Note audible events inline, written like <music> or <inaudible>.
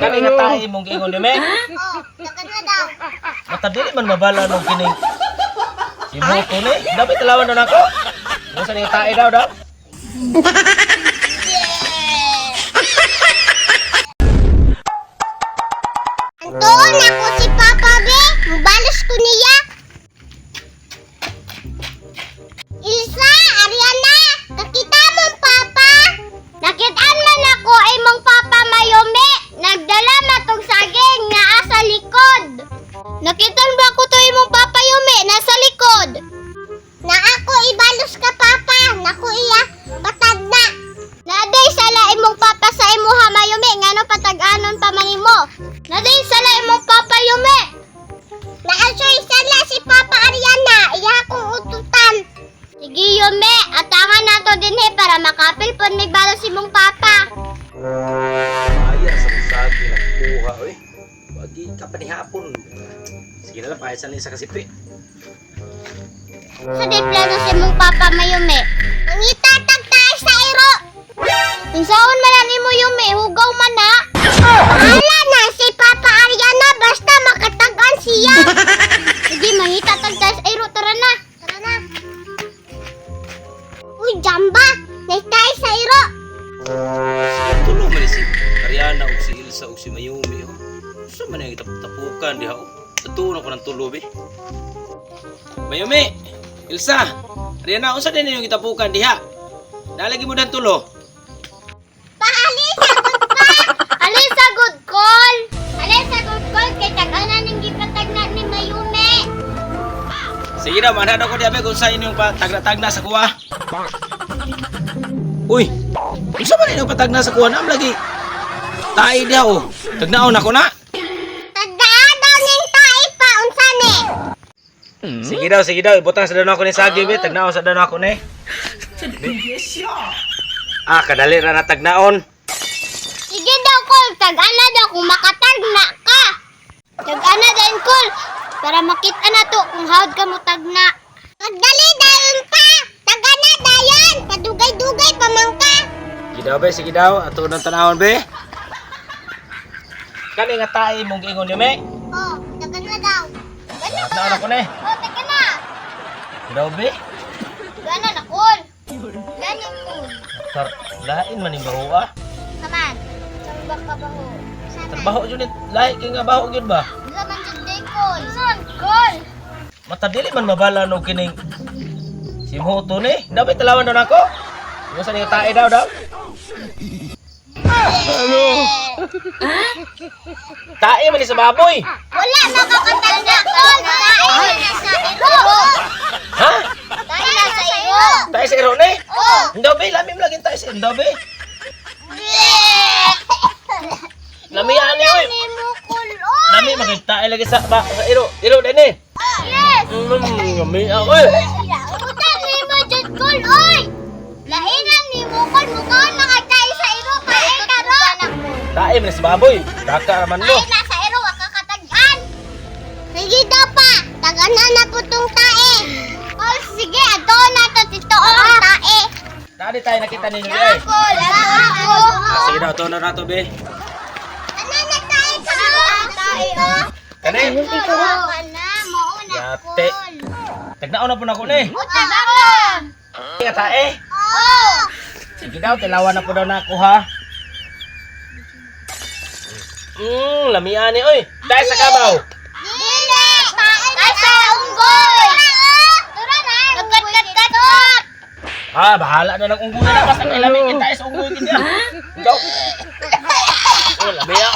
Kani nga tae mong giingon ni me. Oh, dagan na daw. Matadili man mabala nung kining si Moto ni. Dapat talawan na nako. Masa ni tae daw daw. Antuon ako pon may balos imong Papa. Aya sa sabi na kuha oy. Wagi ka pa ni hapon. Sige na lang pahit sa isa kasipi. Sa di plano si mong Papa Mayume. Ang itatag tayo sa iro. Insaon man na nimo Yume, hugaw man na. Ariana ug si Mayumi. Oh. Sa man yung tapukan diha. Oh. Tutunan ko ng tulo be. Mayumi, Ilsa, Ariana, unsa din yung itapukan diha? Nalagi mo dan tulo. Paalis sa good pa! Alis call! Alis sa good call kay tag-ana ning gipatag na ni Mayume. Sige na, manhado ko diha be kung sa inyong patagna-tagna sa kuha. Uy, unsa man inyong patagna sa kuha nam lagi? Diha oh. Tagnaon ako na. Tagdaan daw ning tae pa unsa ni? Sige daw, sige daw. Ibutang sa dano ako ni Sagi, be. Tagnaon sa dano ako ni. <laughs> Ah, kadali ra na tagnaon. Sige daw call, tag-ana daw kung makatagna ka. Tag-ana din call para makita na to kung hawd ka mo tagna. Magdali dayon pa! Tag-ana dayon! Padugay-dugay pa man ka! Sige daw, be. Sige daw. Ato ng tanawon, be. Kani nga tayo mong giingon ni me. Oh, tag-ana daw. Tag-ana ka! Tagnaon ako ni. Oh, tag-ana! Sige daw, be. Tag-ana na call. Gani call. Tar lain man yung baho, ah. Kaman, saan ba ka ba ho? Trabaho yun, eh. lahi kay nga baho yun ba? Isa man dyan day call. Saan call? Matadili man mabala no kining si Moto ni. Dapat talawan daw nako. Mo sa nga tae daw daw. Ano? Tae man ni sa baboy. Wala makakatanda call. Tayo na sa iro. Ha? Tayo na sa iro. Tae sa iro ni? Oh. Hindi be, lami mo lagi tae sa iro be. Lami ani oy. Lami magitae lagi sa ba, sa iro. Iro din ni. Yes. Mm, lami ako Tae man ni sa baboy. Daka raman mo. Ay, nasa wag kakatagan. Sige daw pa, tagan na po tong tae. Oh, sige, ato na to, tito ang tae. Tadi tayo nakita ninyo eh. Ako, ako. Ah, sige daw, tono na to be. Ano na tae ka? Tae, oh. Kani? Ikaw ka na, mauna Yate. call. Tagnaon na po na ko ni. Utag ako. Nga tae. Oh. Sige daw, tilawan na po daw na ako ha. Hmm, lamian ni. Oy, tayo sa kabaw. Dili. Tae sa unggoy. Tura na. Kagat, kat, kat, kat. Ah, bahala na ng unggoy na basta kay lamin kita sa unggoy kanya. Daw. Oh, lamia.